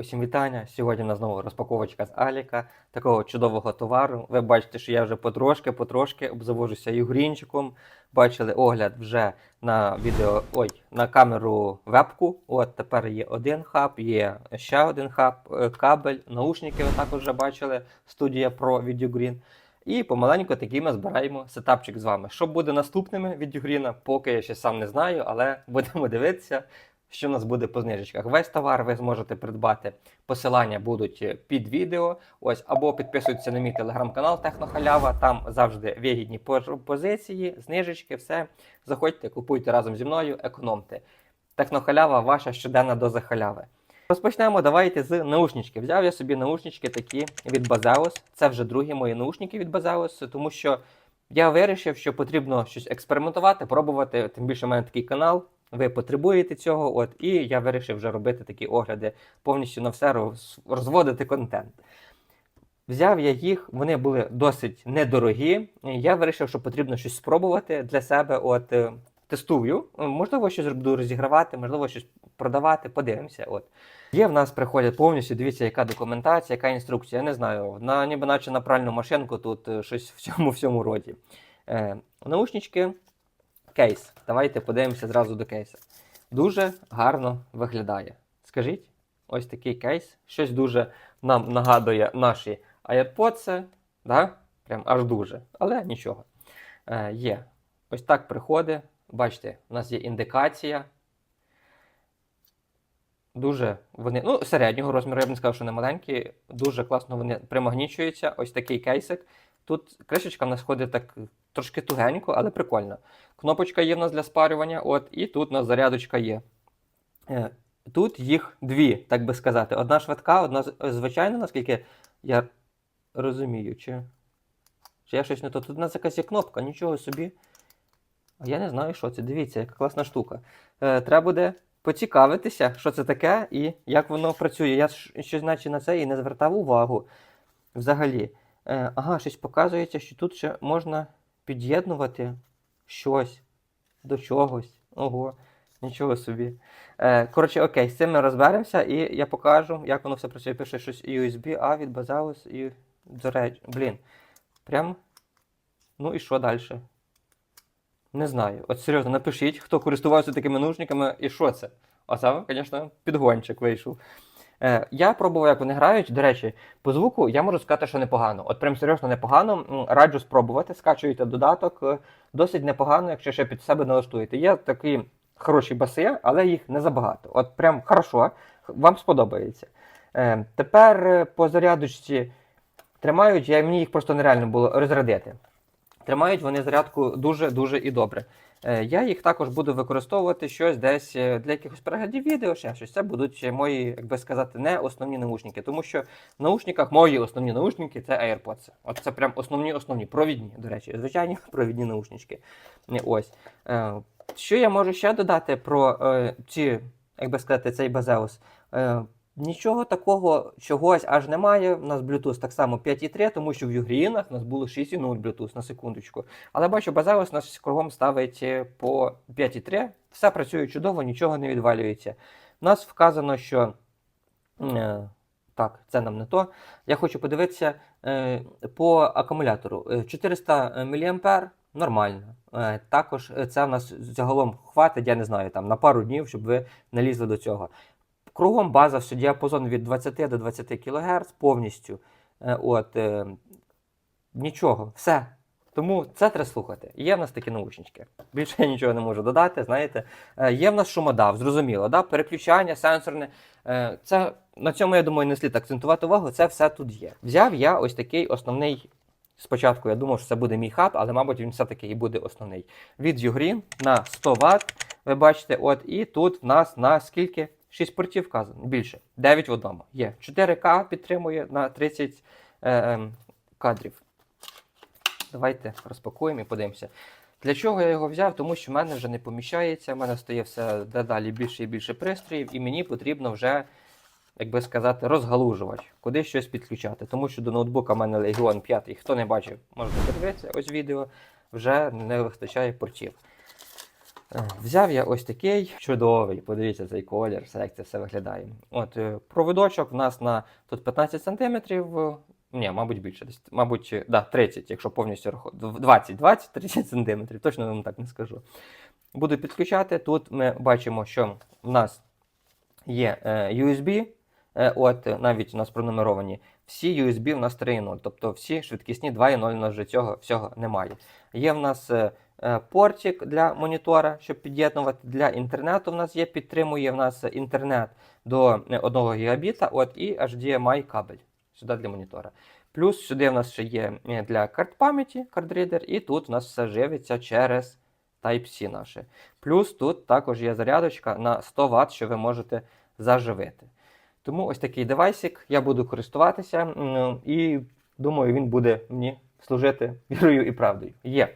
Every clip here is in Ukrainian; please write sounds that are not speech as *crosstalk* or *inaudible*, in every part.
Усім вітання! Сьогодні у нас знову розпаковочка з Аліка, такого чудового товару. Ви бачите, що я вже потрошки-потрошки обзавожуся югрінчиком. Бачили огляд вже на відео, ой, на камеру вебку. От тепер є один хаб, є ще один хаб, е, кабель, наушники ви також вже бачили. Студія Pro від. І помаленьку такий ми збираємо сетапчик з вами. Що буде наступними від Ugreen, поки я ще сам не знаю, але *laughs* будемо дивитися що у нас буде по знижечках. Весь товар ви зможете придбати. Посилання будуть е, під відео. Ось або підписуйтесь на мій телеграм-канал Технохалява. Там завжди вигідні позиції, знижечки, все. Заходьте, купуйте разом зі мною, економте. Технохалява ваша щоденна доза халяви. Розпочнемо давайте з наушнички. Взяв я собі наушнички такі від Bazeus. Це вже другі мої наушники від Bazeus, тому що я вирішив, що потрібно щось експериментувати, пробувати. Тим більше в мене такий канал. Ви потребуєте цього, от і я вирішив вже робити такі огляди, повністю на все розводити контент. Взяв я їх, вони були досить недорогі. Я вирішив, що потрібно щось спробувати для себе. От е, тестую. Можливо, щось буду розігравати, можливо, щось продавати. Подивимося. От є в нас приходять повністю. Дивіться, яка документація, яка інструкція. Я не знаю. На ніби наче на пральну машинку тут е, щось в цьому всьому роді. Е, наушнички кейс. Давайте подивимося зразу до кейса. Дуже гарно виглядає. Скажіть, ось такий кейс. Щось дуже нам нагадує наші AirPods, да? Прям аж дуже. Але нічого. Е, є. Ось так приходить. Бачите, у нас є індикація. Дуже вони, ну, середнього розміру, я б не сказав, що не маленькі. Дуже класно вони примагнічуються. Ось такий кейсик. Тут кришечка в нас ходить так трошки тугенько, але прикольно. Кнопочка є в нас для спарювання, от, і тут у нас зарядочка є. Е, Тут їх дві, так би сказати. Одна швидка, одна звичайна, наскільки я розумію, чи, чи я щось не то. Тут у нас якась є кнопка, нічого собі. А я не знаю, що це. Дивіться, яка класна штука. Е, треба буде поцікавитися, що це таке і як воно працює. Я щось наче на це і не звертав увагу взагалі. Е, ага, щось показується, що тут ще можна під'єднувати щось до чогось. Ого, нічого собі. Е, коротше, окей, з цим ми розберемося і я покажу, як воно все працює. Пише щось USB, а від Bazaus і до речі. Блін. Прям. Ну і що далі? Не знаю. От серйозно, напишіть, хто користувався такими наушниками і що це. Оце, звісно, підгончик вийшов. Е, я пробував, як вони грають. До речі, по звуку я можу сказати, що непогано. От прям серйозно непогано. Раджу спробувати, скачуєте додаток. е, Досить непогано, якщо ще під себе налаштуєте. Є такі хороші баси, але їх не забагато. От прям хорошо, вам сподобається. Е, тепер по зарядочці тримають, я, мені їх просто нереально було розрядити. Тримають вони зарядку дуже-дуже і добре. Е, Я їх також буду використовувати щось десь е, для якихось переглядів відео, ще щось. Це будуть мої, як би сказати, не основні наушники. Тому що в наушниках мої основні наушники це AirPods. От це прям основні, основні, провідні, до речі, звичайні *laughs* провідні наушнички. Ось. Е, Що я можу ще додати про ці, як би сказати, цей Базеус? Нічого такого чогось аж немає. У нас Bluetooth так само 5.3, тому що в Югрінах у нас було 6.0 Bluetooth на секундочку. Але бачу, Базеус нас кругом ставить е, по 5.3. Все працює чудово, нічого не відвалюється. У нас вказано, що. е, Так, це нам не то. Я хочу подивитися е, по акумулятору. Е, 400 мА нормально. Також це в нас загалом хватить, я не знаю, там на пару днів, щоб ви не лізли до цього. Кругом база все діапазон від 20 до 20 кГц повністю. Е, От, е, нічого, все. Тому це треба слухати. Є в нас такі наушнички. Більше я нічого не можу додати. Знаєте, Е, є в нас шумодав, зрозуміло, да? переключання, сенсорне. Це на цьому я думаю не слід акцентувати увагу. Це все тут є. Взяв я ось такий основний. Спочатку я думав, що це буде мій хаб, але, мабуть, він все-таки і буде основний. Від Ugreen на 100 Вт. Ви бачите, от і тут в нас на скільки? 6 портів вказано. Більше. 9 в одному. Є. 4К підтримує на 30 е, ем, кадрів. Давайте розпакуємо і подивимося. Для чого я його взяв? Тому що в мене вже не поміщається, в мене стає все дедалі більше і більше пристроїв, і мені потрібно вже, як би сказати, розгалужувач, куди щось підключати. Тому що до ноутбука в мене Legion 5, хто не бачив, можете подивитися ось відео, вже не вистачає портів. Е, Взяв я ось такий чудовий, подивіться цей колір, все, як це все виглядає. От е, проводочок в нас на тут 15 см, ні, мабуть, більше, десь, мабуть, е, да, 30, якщо повністю рахувати. 20, 20, 30 см, точно вам так не скажу. Буду підключати. Тут ми бачимо, що в нас є е, USB, е, от е, навіть у нас пронумеровані. Всі USB в нас 3.0, тобто всі швидкісні 2.0, у нас вже цього всього немає. Є в нас е, е, портик для монітора, щоб під'єднувати для інтернету. В нас є, підтримує в нас інтернет до е, 1 гігабіта, от і HDMI кабель сюди для монітора. Плюс сюди в нас ще є е, для карт пам'яті, кардрідер, і тут в нас все живиться через Type-C наше. Плюс тут також є зарядочка на 100 Вт, що ви можете заживити. Тому ось такий девайсик я буду користуватися і думаю, він буде мені служити вірою і правдою. Є.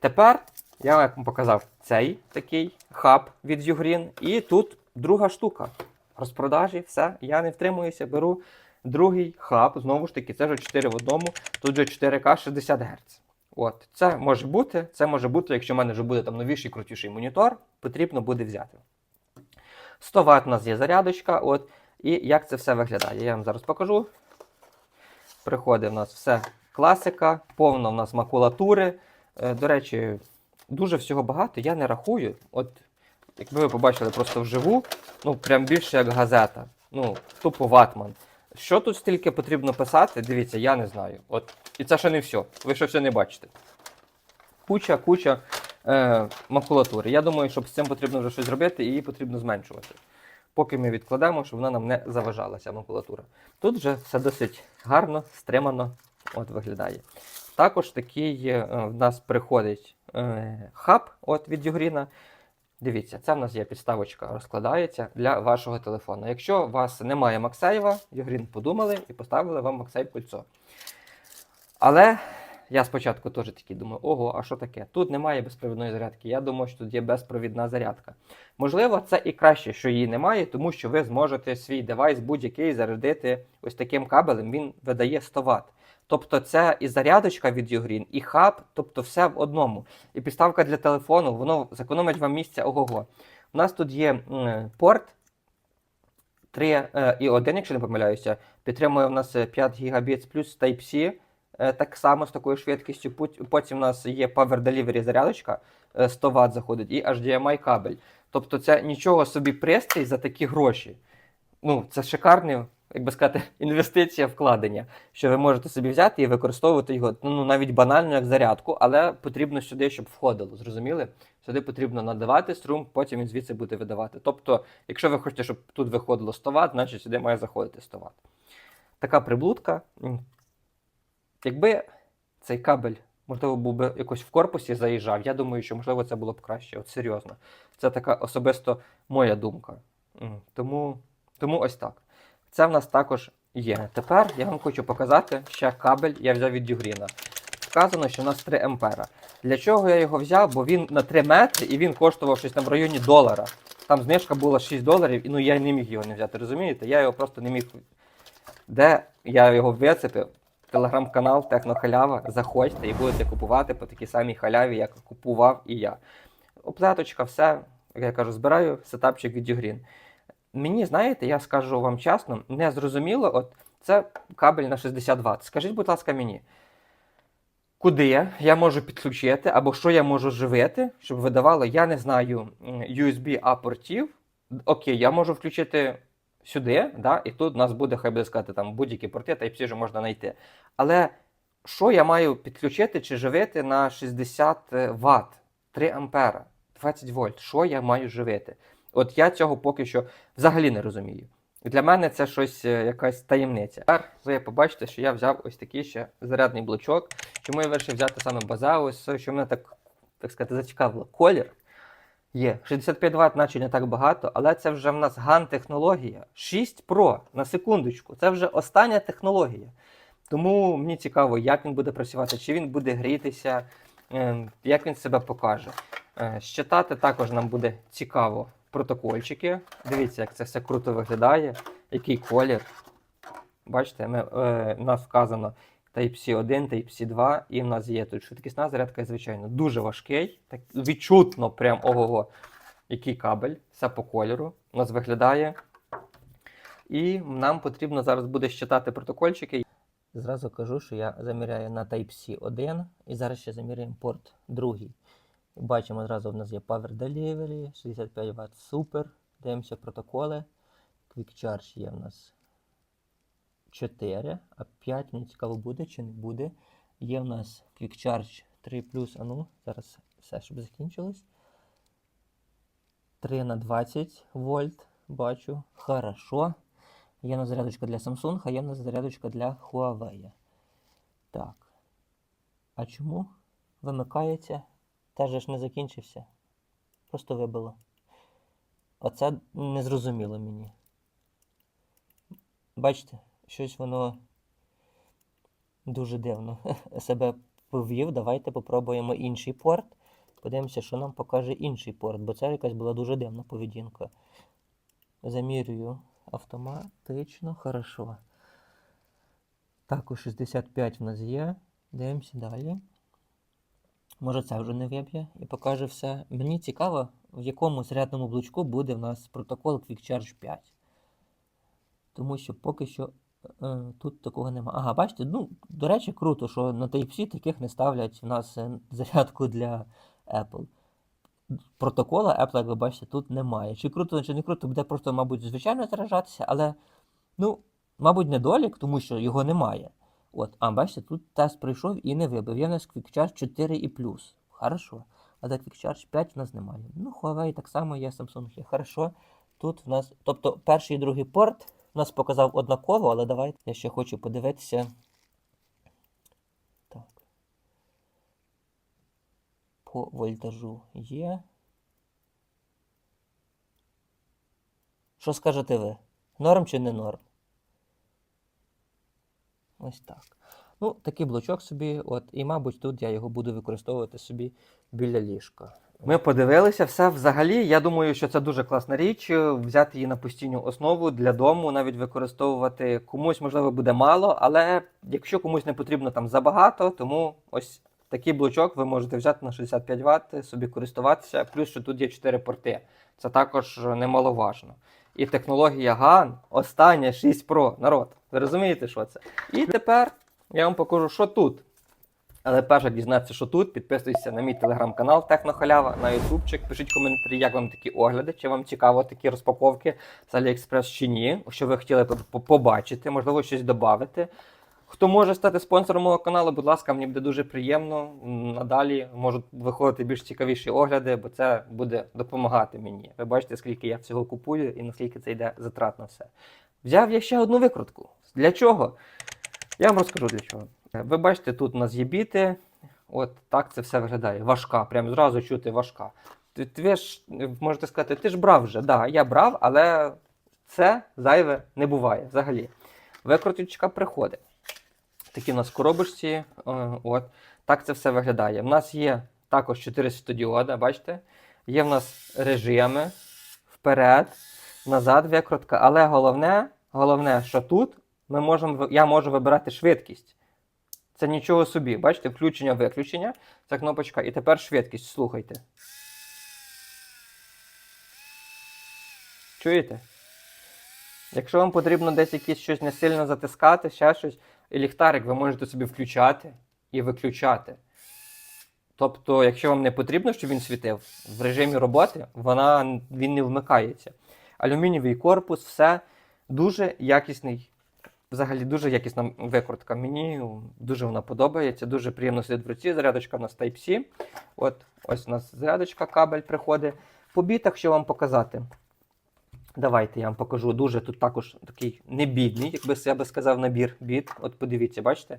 Тепер я вам показав цей такий хаб від Ugreen. І тут друга штука. Розпродажі, все. Я не втримуюся, беру другий хаб. Знову ж таки, це вже 4 в одному, тут вже 4К 60 Гц. От, це може бути. Це може бути, якщо в мене вже буде там новіший, крутіший монітор, потрібно буде взяти. 100 Вт у нас є зарядочка. От, і як це все виглядає? Я вам зараз покажу. Приходить в нас все класика, повно в нас макулатури. Е, До речі, дуже всього багато, я не рахую. От, якби ви побачили просто вживу, ну прям більше як газета. Ну, тупо ватман. Що тут стільки потрібно писати? Дивіться, я не знаю. От, і це ще не все. Ви ще все не бачите. Куча, куча е, макулатури. Я думаю, щоб з цим потрібно вже щось зробити, і її потрібно зменшувати. Поки ми відкладемо, щоб вона нам не заважала, ця макулатура. Тут вже все досить гарно, стримано от виглядає. Також такий е, в нас приходить е, хаб от від Югріна. Дивіться, це в нас є підставочка, розкладається для вашого телефону. Якщо у вас немає Максейва, Югрін подумали і поставили вам Максейв кольцо. Але я спочатку теж такий думаю, ого, а що таке? Тут немає безпровідної зарядки. Я думаю, що тут є безпровідна зарядка. Можливо, це і краще, що її немає, тому що ви зможете свій девайс будь-який зарядити ось таким кабелем, він видає 100 Вт. Тобто це і зарядочка від Ugreen, і хаб, тобто все в одному. І підставка для телефону, воно зекономить вам місця ого-го. У нас тут є порт 3 е, і 1, якщо не помиляюся, підтримує у нас е, 5 Гбіт плюс Type-C, е, так само з такою швидкістю. Потім у нас є Power Delivery зарядочка, е, 100 Вт заходить, і HDMI кабель. Тобто це нічого собі пристрій за такі гроші. Ну, це шикарний, як би сказати, *laughs* інвестиція вкладення, що ви можете собі взяти і використовувати його ну, навіть банально як зарядку, але потрібно сюди, щоб входило. Зрозуміли? Сюди потрібно надавати струм, потім він звідси буде видавати. Тобто, якщо ви хочете, щоб тут виходило 100 Вт, значить сюди має заходити 100 Вт. Така приблудка. Якби цей кабель, можливо, був би якось в корпусі заїжджав, я думаю, що можливо це було б краще. От серйозно. Це така особисто моя думка. Тому, тому ось так. Це в нас також є. Тепер я вам хочу показати ще кабель, я взяв від Дюгріна. Вказано, що у нас 3 ампера. Для чого я його взяв? Бо він на 3 метри і він коштував щось там в районі долара. Там знижка була 6 доларів, і ну я не міг його не взяти, розумієте? Я його просто не міг. Де я його вицепив? Телеграм-канал Технохалява. Заходьте і будете купувати по такій самій халяві, як купував і я. Оплаточка, все, як я кажу, збираю сетапчик від Югрін. Мені, знаєте, я скажу вам чесно, не зрозуміло, от це кабель на 60 Вт. Скажіть, будь ласка, мені, куди я можу підключити, або що я можу живити, щоб видавало, я не знаю, USB-A портів. Окей, я можу включити сюди, да, і тут у нас буде, хай буде сказати, там будь-які порти, та й всі вже можна знайти. Але що я маю підключити чи живити на 60 Вт, 3 ампера, 20 вольт? Що я маю живити? От я цього поки що взагалі не розумію. Для мене це щось е, якась таємниця. Тепер ви побачите, що я взяв ось такий ще зарядний блочок. Чому я вирішив взяти саме Базеус, що мене так, так сказати, зацікавило. Колір є. 65 Вт, наче не так багато, але це вже в нас ган-технологія. 6 Pro на секундочку. Це вже остання технологія. Тому мені цікаво, як він буде працювати, чи він буде грітися, е, як він себе покаже. Е, Щитати також нам буде цікаво протокольчики. Дивіться, як це все круто виглядає, який колір. Бачите, ми, е, у нас вказано Type-C 1, Type-C 2, і в нас є тут швидкісна зарядка, звичайно, дуже важкий, так відчутно, прям ого-го, який кабель, все по кольору. У нас виглядає. І нам потрібно зараз буде щитати протокольчики. Зразу кажу, що я заміряю на Type-C 1 і зараз ще заміряємо порт другий. Бачимо, зразу в нас є Power Delivery, 65 Вт, супер. Дивимося протоколи. Quick Charge є в нас 4, а 5 мені цікаво буде чи не буде. Є в нас Quick Charge 3 а ну, зараз все, щоб закінчилось. 3 на 20 вольт, бачу. Хорошо. Є в нас зарядочка для Samsung, а є в нас зарядочка для Huawei. Так. А чому вимикається? Та же ж не закінчився. Просто вибило. Оце не зрозуміло мені. Бачите, щось воно дуже дивно *laughs* себе повів. Давайте попробуємо інший порт. Подивимося, що нам покаже інший порт, бо це якась була дуже дивна поведінка. Замірюю автоматично, хорошо. Також 65 в нас є. Дивимося далі. Може це вже не виб'є і покаже все. Мені цікаво, в якому зарядному блочку буде в нас протокол Quick Charge 5. Тому що поки що е, тут такого немає. Ага, бачите, ну, до речі, круто, що на Type-C таких не ставлять в нас е, зарядку для Apple. Протокола Apple, як ви бачите, тут немає. Чи круто, чи не круто, буде просто, мабуть, звичайно заряджатися, але, ну, мабуть, недолік, тому що його немає. От, а бачите, тут тест пройшов і не вибив. Є в нас Quick Charge 4 і плюс. Хорошо. Але Quick Charge 5 в нас немає. Ну, Huawei так само є, Samsung є. Хорошо. Тут в нас, тобто перший і другий порт в нас показав однаково, але давайте я ще хочу подивитися. Так. По вольтажу є. Що скажете ви? Норм чи не норм? Ось так. Ну, такий блочок собі, от, і, мабуть, тут я його буду використовувати собі біля ліжка. Ми подивилися все взагалі. Я думаю, що це дуже класна річ. е, Взяти її на постійну основу для дому, навіть використовувати комусь, можливо, буде мало, але якщо комусь не потрібно там забагато, тому ось такий блочок ви можете взяти на 65 Вт, собі користуватися. Плюс що тут є 4 порти. Це також немаловажно. І технологія GAN остання 6 Pro. Народ. Розумієте, що це? І тепер я вам покажу, що тут. Але перш як дізнатися, що тут, підписуйтесь на мій телеграм-канал Технохалява, на ютубчик. Пишіть коментарі, як вам такі огляди, чи вам цікаво такі розпаковки з Aliexpress чи ні, що ви хотіли побачити, можливо, щось додати. Хто може стати спонсором мого каналу, будь ласка, мені буде дуже приємно. Надалі можуть виходити більш цікавіші огляди, бо це буде допомагати мені. Ви бачите, скільки я всього купую і наскільки це йде затратно все. Взяв я ще одну викрутку. Для чого? Я вам розкажу для чого. Ви бачите, тут у нас є біти. От так це все виглядає. Важка, прям зразу чути важка. Ти, ти ж можете сказати, ти ж брав вже. Да, я брав, але це зайве не буває взагалі. Викруточка приходить. Такі у нас коробочці. е, От. Так це все виглядає. У нас є також 4 світодіода, бачите? Є в нас режими вперед, назад викрутка. Але головне, головне, що тут ми можемо, я можу вибирати швидкість. Це нічого собі. Бачите, включення-виключення. Це кнопочка. І тепер швидкість. Слухайте. Чуєте? Якщо вам потрібно десь якісь щось не сильно затискати, ще щось, і ліхтарик ви можете собі включати і виключати. Тобто, якщо вам не потрібно, щоб він світив, в режимі роботи вона, він не вмикається. Алюмінієвий корпус, все дуже якісний. Взагалі дуже якісна викрутка. Мені дуже вона подобається, дуже приємно сидить в руці. Зарядочка у нас Type-C. От, ось у нас зарядочка, кабель приходить. По бітах, що вам показати? Давайте я вам покажу. Дуже тут також такий не бідний, якби я би сказав, набір біт. От подивіться, бачите?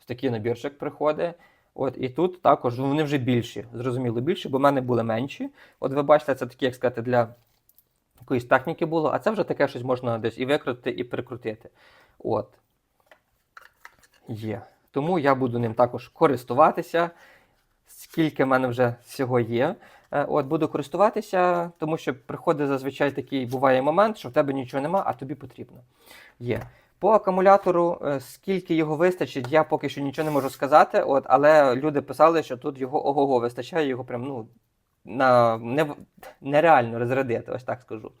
Ось такий набірчик приходить. От, і тут також ну, вони вже більші, зрозуміло, більші, бо в мене були менші. От ви бачите, це такі, як сказати, для якоїсь техніки було, а це вже таке щось можна десь і викрутити, і прикрутити. От. Є. Тому я буду ним також користуватися. Скільки в мене вже всього є. Е, От, буду користуватися, тому що приходить зазвичай такий буває момент, що в тебе нічого нема, а тобі потрібно. Є. По акумулятору, е, скільки його вистачить, я поки що нічого не можу сказати. От, але люди писали, що тут його ого-го вистачає, його прям ну, на, не, нереально розрядити, ось так скажу.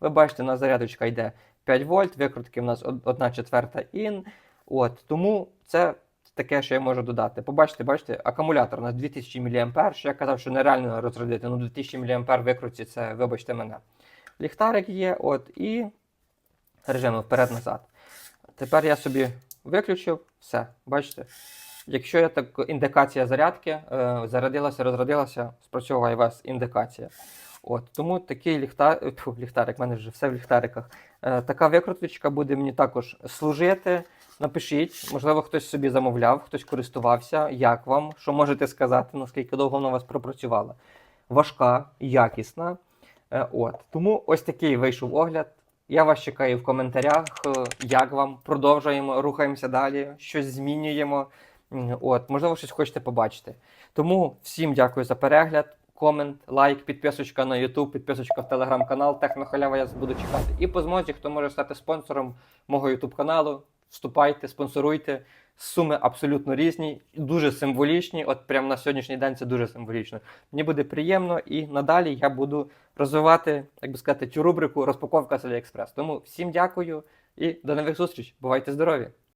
Ви бачите, у нас зарядочка йде 5 вольт, викрутки у нас 1 четверта ін. От, тому це таке, що я можу додати. Побачите, бачите, акумулятор у нас 2000 мА. Що я казав, що нереально розрядити. Ну, 2000 мА викрутці, це вибачте мене. Ліхтарик є, от, і режими вперед-назад. Тепер я собі виключив все. Бачите? Якщо є так індикація зарядки, е, зарядилася, розрядилася, спрацьовує у вас індикація. От, тому такий ліхтар... Фу, ліхтарик, в мене вже все в ліхтариках. Е, така викруточка буде мені також служити. Напишіть, можливо, хтось собі замовляв, хтось користувався. Як вам? Що можете сказати, наскільки довго вона у вас пропрацювала? Важка, якісна. Е, От. Тому ось такий вийшов огляд. Я вас чекаю в коментарях. е, Як вам? Продовжуємо, рухаємося далі, щось змінюємо. От, можливо, щось хочете побачити. Тому всім дякую за перегляд, комент, лайк, підписочка на YouTube, підписочка в телеграм-канал. Технохалява я буду чекати. І по змозі, хто може стати спонсором мого YouTube каналу, вступайте, спонсоруйте. Суми абсолютно різні, дуже символічні. От прямо на сьогоднішній день це дуже символічно. Мені буде приємно і надалі я буду розвивати, як би сказати, цю рубрику розпаковка з AliExpress. Тому всім дякую і до нових зустріч. Бувайте здорові!